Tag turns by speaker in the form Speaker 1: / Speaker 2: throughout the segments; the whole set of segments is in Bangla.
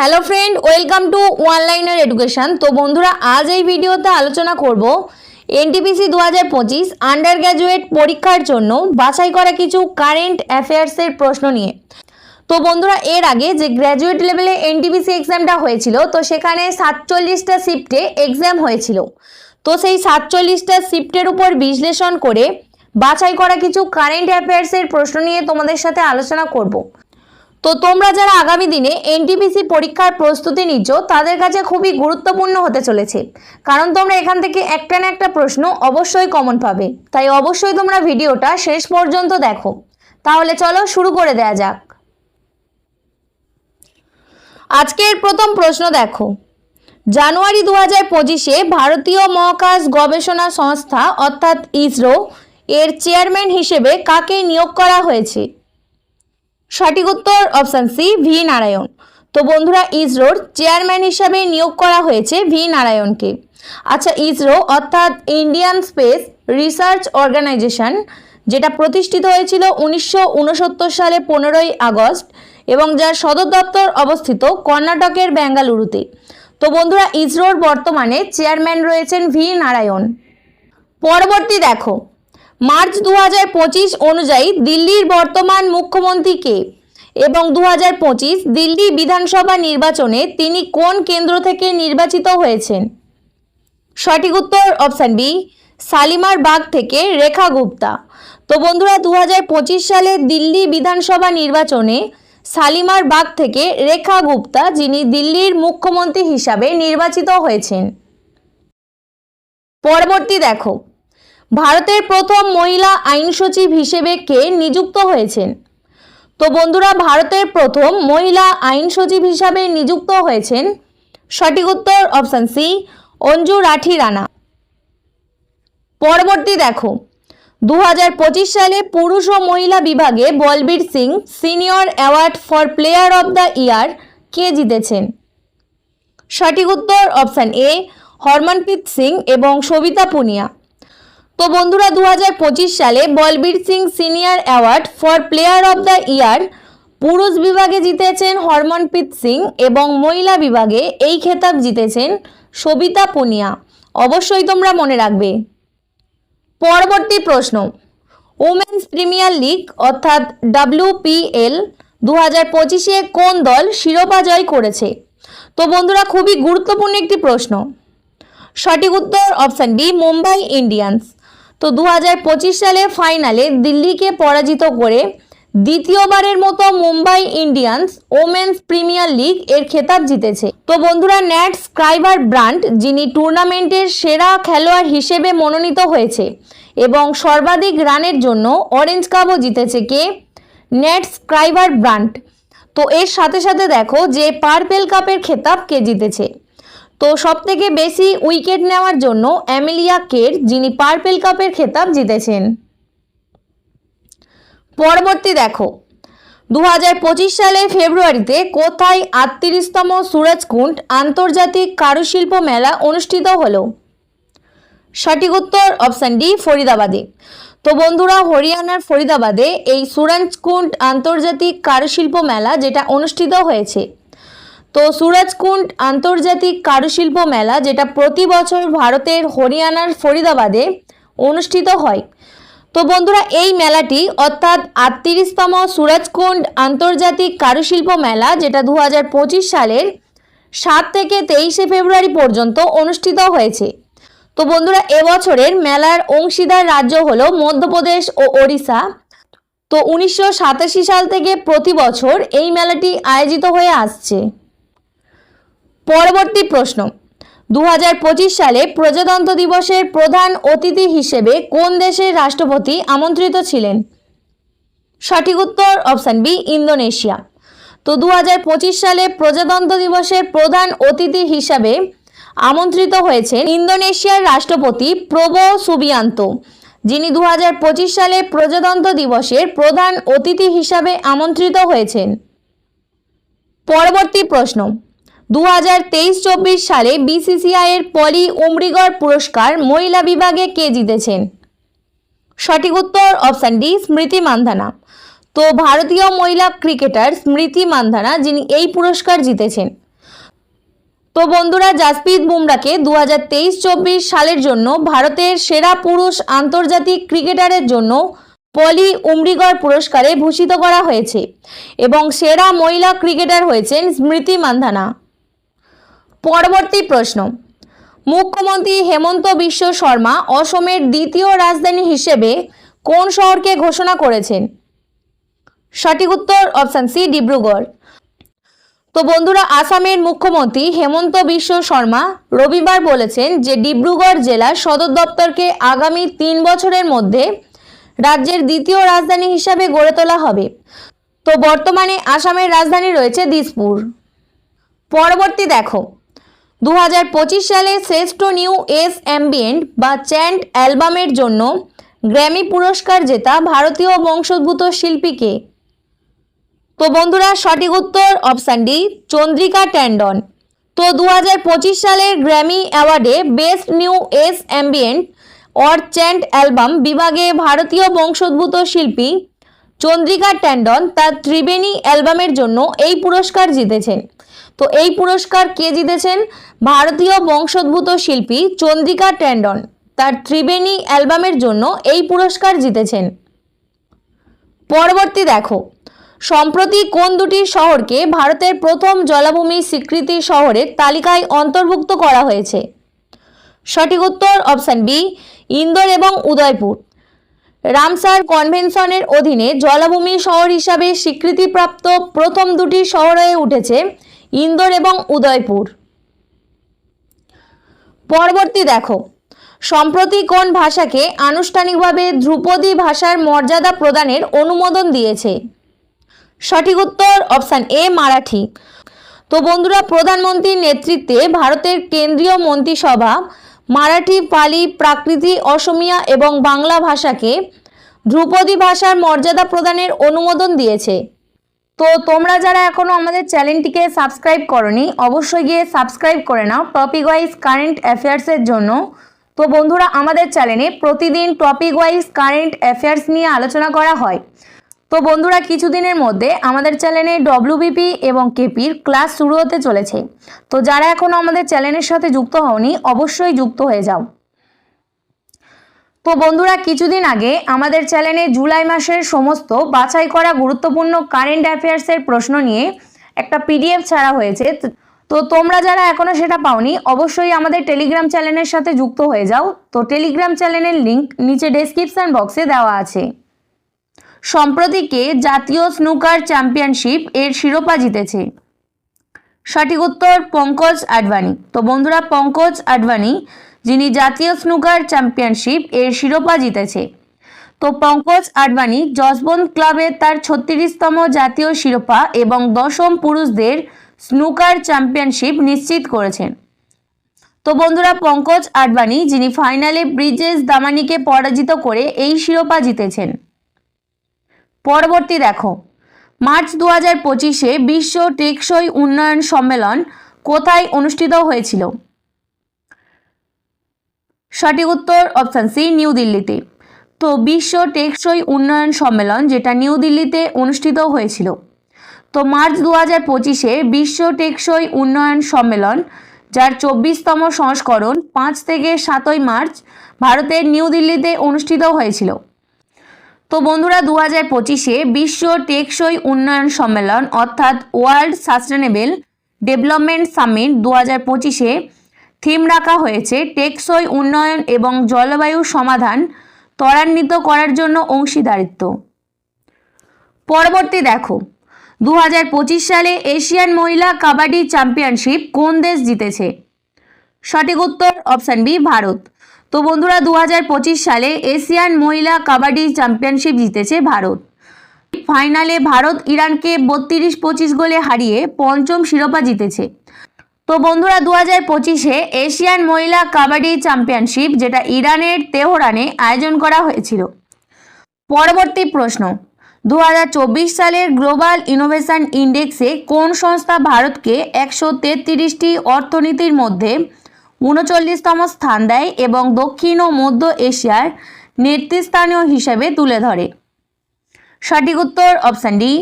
Speaker 1: Hello friend welcome to one liner education তো বন্ধুরা, আজ এই ভিডিওতে আলোচনা করব এনটিপিসি দু হাজার পঁচিশ আন্ডার গ্র্যাজুয়েট পরীক্ষার জন্য বাছাই করা কিছু কারেন্ট অ্যাফেয়ার্সের প্রশ্ন নিয়ে। তো বন্ধুরা, এর আগে যে গ্র্যাজুয়েট লেভেলে এনটিপিসি এক্সামটা হয়েছিল, তো সেখানে সাতচল্লিশটা শিফটে এক্সাম হয়েছিল। তো সেই সাতচল্লিশটা শিফটের উপর বিশ্লেষণ করে বাছাই করা কিছু কারেন্ট অ্যাফেয়ার্সের প্রশ্ন নিয়ে তোমাদের সাথে আলোচনা করব। তো তোমরা যারা আগামী দিনে এনটিপিসি পরীক্ষার প্রস্তুতি নিচ্ছ, তাদের কাছে খুবই গুরুত্বপূর্ণ হতে চলেছে। কারণ তোমরা এখান থেকে একটা না একটা প্রশ্ন অবশ্যই কমন পাবে। তাই অবশ্যই তোমরা ভিডিওটা শেষ পর্যন্ত দেখো। তাহলে চলো শুরু করে দেয়া যাক। আজকের প্রথম প্রশ্ন দেখো। জানুয়ারি দু হাজার পঁচিশে ভারতীয় মহাকাশ গবেষণা সংস্থা, অর্থাৎ ইসরো, এর চেয়ারম্যান হিসেবে কাকে নিয়োগ করা হয়েছে? সঠিক উত্তর অপশান সি ভি নারায়ণ। তো বন্ধুরা, ইসরোর চেয়ারম্যান হিসাবে নিয়োগ করা হয়েছে ভি নারায়ণকে। আচ্ছা ইসরো অর্থাৎ ইন্ডিয়ান স্পেস রিসার্চ অর্গানাইজেশন যেটা প্রতিষ্ঠিত হয়েছিল উনিশশো উনসত্তর সালে পনেরোই আগস্ট এবং যার সদর দপ্তর অবস্থিত কর্ণাটকের বেঙ্গালুরুতে। তো বন্ধুরা, ইসরোর বর্তমানে চেয়ারম্যান রয়েছেন ভি নারায়ণ। পরবর্তী দেখো মার্চ দু হাজার পঁচিশ অনুযায়ী দিল্লির বর্তমান মুখ্যমন্ত্রী কে এবং দু হাজার পঁচিশ দিল্লি বিধানসভা নির্বাচনে তিনি কোন কেন্দ্র থেকে নির্বাচিত হয়েছেন? সঠিক উত্তর অপশান বি, শালিমার বাগ থেকে রেখা গুপ্তা। তো বন্ধুরা দু হাজার পঁচিশ সালে দিল্লি বিধানসভা নির্বাচনে শালিমার বাগ থেকে রেখা গুপ্তা যিনি দিল্লির মুখ্যমন্ত্রী হিসাবে নির্বাচিত হয়েছেন। পরবর্তী দেখো ভারতের প্রথম মহিলা আইন সচিব হিসেবে কে নিযুক্ত হয়েছেন? তো বন্ধুরা, ভারতের প্রথম মহিলা আইন সচিব হিসাবে নিযুক্ত হয়েছেন সঠিক উত্তর অপশান সি, অঞ্জু রাঠি রানা। পরবর্তী দেখো দু হাজার পঁচিশ সালে পুরুষ ও মহিলা বিভাগে Balbir Singh senior award for player of the year কে জিতেছেন? সঠিক উত্তর অপশান এ, হরমনপ্রীত সিং এবং সবিতা পুনিয়া। তো বন্ধুরা দু হাজার পঁচিশ সালে Balbir Singh senior award for player of the year পুরুষ বিভাগে জিতেছেন হরমনপ্রীত সিং এবং মহিলা বিভাগে এই খেতাব জিতেছেন সবিতা পুনিয়া। অবশ্যই তোমরা মনে রাখবে। পরবর্তী প্রশ্ন। উমেন্স প্রিমিয়ার লিগ অর্থাৎ ডাব্লিউপিএল দু হাজার পঁচিশে কোন দল শিরোপা জয় করেছে? তো বন্ধুরা, খুবই গুরুত্বপূর্ণ একটি প্রশ্ন। সঠিক উত্তর অপশান বি, মুম্বাই ইন্ডিয়ান্স। তো দু হাজার পঁচিশ সালে ফাইনালে দিল্লিকে পরাজিত করে দ্বিতীয়বারের মতো Mumbai Indians women's premier league এর খেতাব জিতেছে। তো বন্ধুরা, ন্যাট স্ক্রাইবার ব্রান্ড যিনি টুর্নামেন্টের সেরা খেলোয়াড় হিসেবে মনোনীত হয়েছে এবং সর্বাধিক রানের জন্য অরেঞ্জ কাপও জিতেছে কে? ন্যাট স্ক্রাইবার ব্রান্ড তো এর সাথে সাথে দেখো যে পার্পেল কাপের খেতাব কে জিতেছে। তো সব থেকে বেশি উইকেট নেওয়ার জন্য অ্যামেলিয়া কের, যিনি পার্পেল কাপের খেতাব জিতেছেন। পরবর্তী দেখো দু সালে ফেব্রুয়ারিতে কোথায় আটত্রিশতম সুরজকুণ্ড আন্তর্জাতিক কারুশিল্প মেলা অনুষ্ঠিত হলো? সঠিক উত্তর অপশান ডি, ফরিদাবাদে। তো বন্ধুরা, হরিয়ানার ফরিদাবাদে এই সুরজকুণ্ড আন্তর্জাতিক কারুশিল্প মেলা যেটা অনুষ্ঠিত হয়েছে তো সুরজকুণ্ড আন্তর্জাতিক কারুশিল্প মেলা, যেটা প্রতি বছর ভারতের হরিয়ানার ফরিদাবাদে অনুষ্ঠিত হয়। তো বন্ধুরা, এই মেলাটি অর্থাৎ আটত্রিশতম সুরজকুণ্ড আন্তর্জাতিক কারুশিল্প মেলা, যেটা দু হাজার পঁচিশ সালের সাত থেকে তেইশে ফেব্রুয়ারি পর্যন্ত অনুষ্ঠিত হয়েছে। তো বন্ধুরা, এবছরের মেলার অংশীদার রাজ্য হলো মধ্যপ্রদেশ ও ওড়িশা। তো উনিশশো সাতাশি সাল থেকে প্রতি বছর এই মেলাটি আয়োজিত হয়ে আসছে। পরবর্তী প্রশ্ন। দু হাজার পঁচিশ সালে প্রজাতন্ত্র দিবসের প্রধান অতিথি হিসেবে কোন দেশের রাষ্ট্রপতি আমন্ত্রিত ছিলেন? সঠিক উত্তর অপশান বি, ইন্দোনেশিয়া। তো দু হাজার পঁচিশ সালে প্রজাতন্ত্র দিবসের প্রধান অতিথি হিসাবে আমন্ত্রিত হয়েছেন ইন্দোনেশিয়ার রাষ্ট্রপতি প্রবো সুবিয়ান্ত, যিনি দু হাজার পঁচিশ সালে প্রজাতন্ত্র দিবসের প্রধান অতিথি হিসাবে আমন্ত্রিত হয়েছেন। পরবর্তী প্রশ্ন। দু হাজার তেইশ চব্বিশ সালে বিসিসিআই এর পলি উমরিগড় পুরস্কার মহিলা বিভাগে কে জিতেছেন? সঠিক উত্তর অপশান ডি, স্মৃতি মান্ধানা। তো ভারতীয় মহিলা ক্রিকেটার স্মৃতি মান্ধানা, যিনি এই পুরস্কার জিতেছেন। তো বন্ধুরা, জাসপ্রীত বুমরাকে দু হাজার তেইশ চব্বিশ সালের জন্য ভারতের সেরা পুরুষ আন্তর্জাতিক ক্রিকেটারের জন্য পলি উমরিগড় পুরস্কারে ভূষিত করা হয়েছে এবং সেরা মহিলা ক্রিকেটার হয়েছেন স্মৃতি মান্ধানা। পরবর্তী প্রশ্ন। মুখ্যমন্ত্রী হেমন্ত বিশ্ব শর্মা অসমের দ্বিতীয় রাজধানী হিসেবে কোন শহরকে ঘোষণা করেছেন? সঠিক উত্তর অপশান সি, ডিব্রুগড়। তো বন্ধুরা, আসামের মুখ্যমন্ত্রী হেমন্ত বিশ্ব শর্মা রবিবার বলেছেন যে ডিব্রুগড় জেলার সদর দপ্তরকে আগামী তিন বছরের মধ্যে রাজ্যের দ্বিতীয় রাজধানী হিসাবে গড়ে তোলা হবে। তো বর্তমানে আসামের রাজধানী রয়েছে দিসপুর। পরবর্তী দেখো। দু হাজার পঁচিশ সালে শ্রেষ্ঠ নিউ এস অ্যাম্বিয়েন্ট বা চ্যান্ট অ্যালবামের জন্য গ্র্যামি পুরস্কার জেতা ভারতীয় বংশোদ্ভূত শিল্পীকে। তো বন্ধুরা, সঠিক উত্তর অপশান ডি, চন্দ্রিকা ট্যান্ডন। তো দু হাজার পঁচিশ সালের Grammy অ্যাওয়ার্ডে best new age ambient or chant album বিভাগে ভারতীয় বংশোদ্ভূত শিল্পী চন্দ্রিকা ট্যান্ডন তার ত্রিবেণী অ্যালবামের জন্য এই পুরস্কার জিতেছেন। তো এই পুরস্কার কে জিতেছেন? ভারতীয় বংশোদ্ভূত শিল্পী চন্দ্রিকা ট্যান্ডন তার ত্রিবেণী অ্যালবামের জন্য এই পুরস্কার জিতেছেন। পরবর্তী দেখো। সম্প্রতি কোন দুটি শহরকে ভারতের প্রথম জলাভূমি স্বীকৃতি শহরের তালিকায় অন্তর্ভুক্ত করা হয়েছে? সঠিক উত্তর অপশান বি, ইন্দোর এবং উদয়পুর। রামসার কনভেনশনের অধীনে জলাভূমি শহর হিসাবে স্বীকৃতিপ্রাপ্ত প্রথম দুটি শহর হয়ে উঠেছে ইন্দোর এবং উদয়পুর। পরবর্তী দেখো। সম্প্রতি কোন ভাষাকে আনুষ্ঠানিকভাবে ধ্রুপদী ভাষার মর্যাদা প্রদানের অনুমোদন দিয়েছে? সঠিক উত্তর অপশান এ, মারাঠি। তো বন্ধুরা, প্রধানমন্ত্রীর নেতৃত্বে ভারতের কেন্দ্রীয় মন্ত্রিসভা মারাঠি, পালি, প্রাকৃতি, অসমিয়া এবং বাংলা ভাষাকে ধ্রুপদী ভাষার মর্যাদা প্রদানের অনুমোদন দিয়েছে। তো তোমরা যারা এখনও আমাদের চ্যানেলটিকে সাবস্ক্রাইব করনি, অবশ্যই গিয়ে সাবস্ক্রাইব করে নাও টপিক ওয়াইজ কারেন্ট অ্যাফেয়ার্সের জন্য। তো বন্ধুরা, আমাদের চ্যানেলে প্রতিদিন টপিক ওয়াইজ কারেন্ট অ্যাফেয়ার্স নিয়ে আলোচনা করা হয়। তো বন্ধুরা, কিছুদিনের মধ্যে আমাদের চ্যানেলে ডব্লিউবিপি এবং কেপির ক্লাস শুরু হতে চলেছে। তো যারা এখনও আমাদের চ্যানেলের সাথে যুক্ত হওনি, অবশ্যই যুক্ত হয়ে যাও। তো বন্ধুরা, কিছুদিন আগে আমাদের চ্যানেলে জুলাই মাসের সমস্ত বাছাই করা গুরুত্বপূর্ণ কারেন্ট অ্যাফেয়ার্সের প্রশ্ন নিয়ে একটা পিডিএফ ছাড়া হয়েছে। তো তোমরা যারা এখনও সেটা পাওনি, অবশ্যই আমাদের টেলিগ্রাম চ্যানেলের সাথে যুক্ত হয়ে যাও। তো টেলিগ্রাম চ্যানেলের লিংক নিচে ডেসক্রিপশন বক্সে দেওয়া আছে। সম্প্রতিকে জাতীয় স্নুকার চ্যাম্পিয়নশিপ এর শিরোপা জিতেছে? সঠিক উত্তর পঙ্কজ আডবাণী তো বন্ধুরা, পঙ্কজ আডবাণী যিনি জাতীয় স্নুকার চ্যাম্পিয়নশিপ এর শিরোপা জিতেছে। তো পঙ্কজ আডবাণী জসবন্ত ক্লাবে তার ছত্রিশতম জাতীয় শিরোপা এবং দশম পুরুষদের স্নুকার চ্যাম্পিয়নশিপ নিশ্চিত করেছেন। তো বন্ধুরা, পঙ্কজ আডবাণী যিনি ফাইনালে ব্রিজেস দামানিকে পরাজিত করে এই শিরোপা জিতেছেন। পরবর্তী দেখো, মার্চ দু হাজার পঁচিশে বিশ্ব টেকসই উন্নয়ন সম্মেলন কোথায় অনুষ্ঠিত হয়েছিল? সঠিক উত্তর অপশান সি নিউ দিল্লিতে তো বিশ্ব টেকসই উন্নয়ন সম্মেলন যেটা নিউ দিল্লিতে অনুষ্ঠিত হয়েছিল। তো মার্চ দু হাজার পঁচিশে বিশ্ব টেকসই উন্নয়ন সম্মেলন, যার চব্বিশতম সংস্করণ পাঁচ থেকে সাতই মার্চ ভারতের নিউ দিল্লিতে অনুষ্ঠিত হয়েছিল। তো বন্ধুরা দু হাজার পঁচিশে বিশ্ব টেকসই উন্নয়ন সম্মেলন অর্থাৎ ওয়ার্ল্ড সাস্টেনেবল ডেভেলপমেন্ট সামিট দু হাজার পঁচিশে থিম রাখা হয়েছে টেকসই উন্নয়ন এবং জলবায়ু সমাধান ত্বরান্বিত করার জন্য অংশীদারিত্ব। পরবর্তী দেখো দু হাজার পঁচিশ সালে এশিয়ান মহিলা কাবাডি চ্যাম্পিয়নশিপ কোন দেশ জিতেছে? সঠিক উত্তর অপশান বি, ভারত। তো বন্ধুরা দু হাজার পঁচিশ সালে এশিয়ান মহিলা কাবাডি চ্যাম্পিয়নশিপ জিতেছে ভারত। ফাইনালে ভারত ইরানকে বত্রিশ পঁচিশ গোলে হারিয়ে পঞ্চম শিরোপা জিতেছে। তো বন্ধুরা দু হাজার পঁচিশে এশিয়ান মহিলা কাবাডি চ্যাম্পিয়নশিপ, যেটা ইরানের তেহরানে আয়োজন করা হয়েছিল। পরবর্তী প্রশ্ন দু হাজার চব্বিশ সালের গ্লোবাল ইনোভেশন ইন্ডেক্সে কোন সংস্থা ভারতকে একশো তেত্রিশটি অর্থনীতির মধ্যে উনচল্লিশতম স্থান দেয় এবং দক্ষিণ ও মধ্য এশিয়ার নেতৃস্থানীয় হিসেবে তুলে ধরে? সঠিক উত্তর অপশান ডি,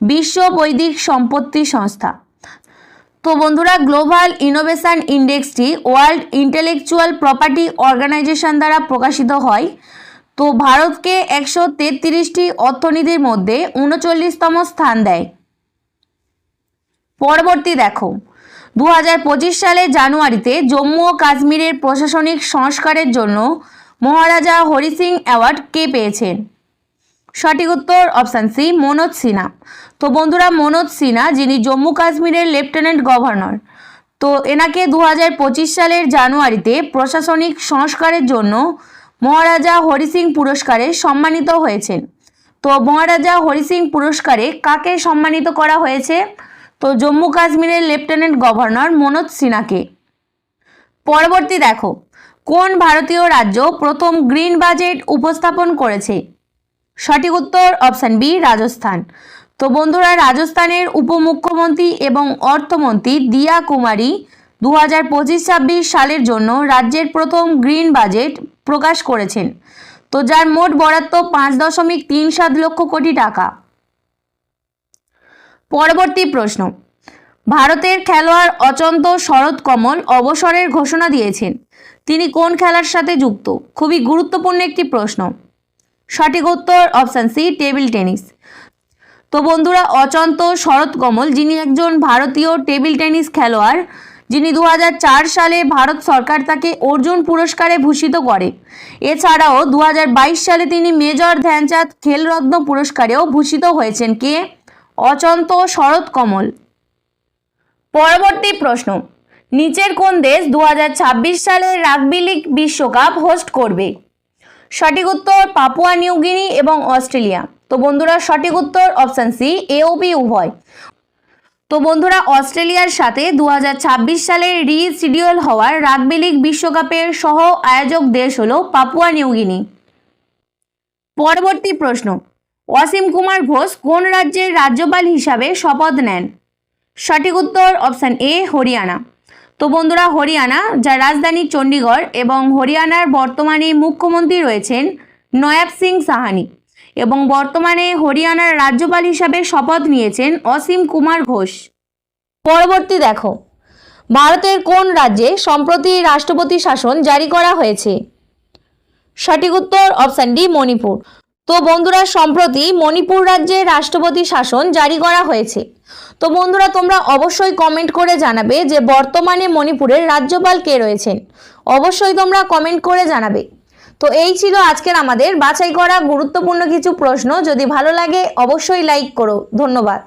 Speaker 1: বিশ্ব বৈদিক সম্পত্তি সংস্থা। তো বন্ধুরা গ্লোবাল ইনোভেশন ইন্ডেক্সটি ওয়ার্ল্ড ইন্টেলেকচুয়াল প্রপার্টি অর্গানাইজেশন দ্বারা প্রকাশিত হয়। তো ভারতকে একশো তেত্রিশটি অর্থনীতির মধ্যে উনচল্লিশতম স্থান দেয়। পরবর্তী দেখো দু সালের জানুয়ারিতে জম্মু ও কাশ্মীরের প্রশাসনিক সংস্কারের জন্য মহারাজা হরি সিং অ্যাওয়ার্ড কে পেয়েছেন? সঠিক উত্তর অপশান সি মনোজ সিনহা। তো বন্ধুরা, মনোজ সিনহা যিনি জম্মু কাশ্মীরের লেফটেন্যান্ট গভর্নর তো এনাকে দু হাজার পঁচিশ সালের জানুয়ারিতে প্রশাসনিক সংস্কারের জন্য মহারাজা হরি সিং পুরস্কারে সম্মানিত হয়েছেন। তো মহারাজা হরি সিং পুরস্কারে কাকে সম্মানিত করা হয়েছে? তো জম্মু কাশ্মীরের লেফটেন্যান্ট গভর্নর মনোজ সিনহাকে। পরবর্তী দেখো, কোন ভারতীয় রাজ্য প্রথম গ্রিন বাজেট উপস্থাপন করেছে? সঠিক উত্তর অপশান বি, রাজস্থান। তো বন্ধুরা, রাজস্থানের উপমুখ্যমন্ত্রী এবং অর্থমন্ত্রী দিয়া কুমারী দু হাজার পঁচিশ ছাব্বিশ সালের জন্য রাজ্যের প্রথম গ্রিন বাজেট প্রকাশ করেছেন। তো যার মোট বরাদ্দ পাঁচ দশমিক তিন সাত লক্ষ কোটি টাকা। পরবর্তী প্রশ্ন। ভারতের খেলোয়াড় অচন্ত শরৎ কমল অবসরের ঘোষণা দিয়েছেন। তিনি কোন খেলার সাথে যুক্ত? খুবই গুরুত্বপূর্ণ একটি প্রশ্ন। সঠিক উত্তর অপশান সি, টেবিল টেনিস। তো বন্ধুরা, অচন্ত শরৎ কমল যিনি একজন ভারতীয় টেবিল টেনিস খেলোয়াড়, যিনি দু হাজার চার সালে ভারত সরকার তাকে অর্জুন পুরস্কারে ভূষিত করে। এছাড়াও দু হাজার বাইশ সালে তিনি মেজর ধ্যানচাঁদ খেলরত্ন পুরস্কারেও ভূষিত হয়েছেন। কে? অচন্ত শরৎ কমল পরবর্তী প্রশ্ন, নিচের কোন দেশ দু হাজার ছাব্বিশ সালে রাগবি লিগ বিশ্বকাপ হোস্ট করবে? সঠিক উত্তর পাপুয়া নিউগিনি এবং অস্ট্রেলিয়া। তো বন্ধুরা, সঠিক উত্তর অপশান সি এওপি উভয়। তো বন্ধুরা, অস্ট্রেলিয়ার সাথে দু সালে রিশিডিউল হওয়ার রাগবি লিগ বিশ্বকাপের সহ আয়োজক দেশ হল পাপুয়া নিউগিনি পরবর্তী প্রশ্ন, অসীম কুমার ঘোষ কোন রাজ্যের রাজ্যপাল হিসাবে শপথ নেন? সঠিক উত্তর অপশান এ, হরিয়ানা। তো বন্ধুরা হরিয়ানা, যার রাজধানী চণ্ডীগড় এবং হরিয়ানার বর্তমানে মুখ্যমন্ত্রী রয়েছেন নয়াব সিং সাহানি এবং বর্তমানে হরিয়ানার রাজ্যপাল হিসাবে শপথ নিয়েছেন অসীম কুমার ঘোষ। পরবর্তী দেখো, ভারতের কোন রাজ্যে সম্প্রতি রাষ্ট্রপতি শাসন জারি করা হয়েছে? সঠিক উত্তর অপশান ডি, মণিপুর। তো বন্ধুরা, সম্প্রতি মণিপুর রাজ্যে রাষ্ট্রপতি শাসন জারি করা হয়েছে। তো বন্ধুরা, তোমরা অবশ্যই কমেন্ট করে জানাবে যে বর্তমানে মণিপুরের রাজ্যপাল কে রয়েছেন। অবশ্যই তোমরা কমেন্ট করে জানাবে। তো এই ছিল আজকের আমাদের বাছাই করা গুরুত্বপূর্ণ কিছু প্রশ্ন। যদি ভালো লাগে, অবশ্যই লাইক করো। ধন্যবাদ।